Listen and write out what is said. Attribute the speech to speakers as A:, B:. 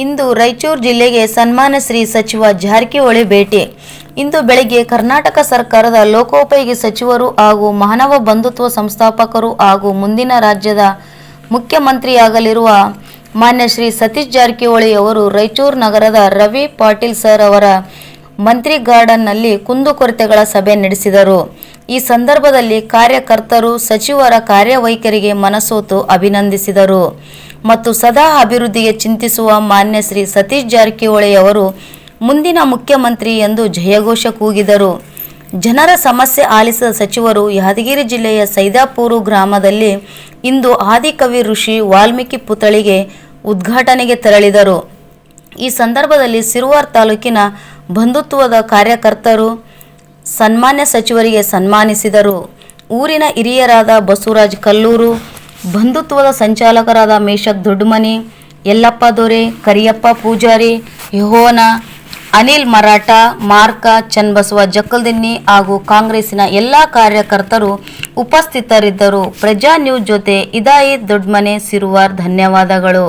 A: ಇಂದು ರಾಯಚೂರು ಜಿಲ್ಲೆಗೆ ಸನ್ಮಾನ ಶ್ರೀ ಸಚಿವ ಜಾರಕಿಹೊಳಿ ಭೇಟಿ. ಇಂದು ಬೆಳಗ್ಗೆ ಕರ್ನಾಟಕ ಸರ್ಕಾರದ ಲೋಕೋಪಯೋಗಿ ಸಚಿವರು ಹಾಗೂ ಮಾನವ ಬಂಧುತ್ವ ಸಂಸ್ಥಾಪಕರು ಹಾಗೂ ಮುಂದಿನ ರಾಜ್ಯದ ಮುಖ್ಯಮಂತ್ರಿಯಾಗಲಿರುವ ಮಾನ್ಯ ಶ್ರೀ ಸತೀಶ್ ಜಾರಕಿಹೊಳಿ ಅವರು ರಾಯಚೂರು ನಗರದ ರವಿ ಪಾಟೀಲ್ ಸರ್ ಅವರ ಮಂತ್ರಿ ಗಾರ್ಡನ್ನಲ್ಲಿ ಕುಂದುಕೊರತೆಗಳ ಸಭೆ ನಡೆಸಿದರು. ಈ ಸಂದರ್ಭದಲ್ಲಿ ಕಾರ್ಯಕರ್ತರು, ಸಚಿವರ ಕಾರ್ಯವೈಖರಿಗೆ ಮನಸೋತು ಅಭಿನಂದಿಸಿದರು. ಮತ್ತು ಸದಾ ಅಭಿವೃದ್ಧಿಗೆ ಚಿಂತಿಸುವ ಮಾನ್ಯ ಶ್ರೀ ಸತೀಶ್ ಜಾರಕಿಹೊಳಿ ಅವರು ಮುಂದಿನ ಮುಖ್ಯಮಂತ್ರಿ ಎಂದು ಜಯಘೋಷ ಕೂಗಿದರು. ಜನರ ಸಮಸ್ಯೆ ಆಲಿಸಿದ ಸಚಿವರು ಯಾದಗಿರಿ ಜಿಲ್ಲೆಯ ಸೈದಾಪೂರು ಗ್ರಾಮದಲ್ಲಿ ಇಂದು ಆದಿಕವಿ ಋಷಿ ವಾಲ್ಮೀಕಿ ಪುತ್ಥಳಿಗೆ ಉದ್ಘಾಟನೆಗೆ ತೆರಳಿದರು. ಈ ಸಂದರ್ಭದಲ್ಲಿ ಸಿರುವಾರ್ ತಾಲೂಕಿನ ಬಂಧುತ್ವದ ಕಾರ್ಯಕರ್ತರು, ಸನ್ಮಾನ್ಯ ಸಚಿವರಿಗೆ ಸನ್ಮಾನಿಸಿದರು. ಊರಿನ ಹಿರಿಯರಾದ ಬಸವರಾಜ್ ಕಲ್ಲೂರು ಬಂಧುತ್ವದ ಸಂಚಾಲಕರಾದ ಮೇಷಕ್ ದೊಡ್ಡಮನಿ, ಯಲ್ಲಪ್ಪ ದೊರೆ, ಕರಿಯಪ್ಪ ಪೂಜಾರಿ ಯಹೋನ ಅನಿಲ್ ಮರಾಠ, ಮಾರ್ಕ ಚನ್ಬಸವ ಜಕ್ಕಲ್ದಿನ್ನಿ ಹಾಗೂ ಕಾಂಗ್ರೆಸ್ಸಿನ ಎಲ್ಲ ಕಾರ್ಯಕರ್ತರು ಉಪಸ್ಥಿತರಿದ್ದರು. ಪ್ರಜಾ ನ್ಯೂಸ್ ಜೊತೆ ಇದಾಯಿ ದೊಡ್ಡಮನೆ, ಸಿರುವಾರ್, ಧನ್ಯವಾದಗಳು.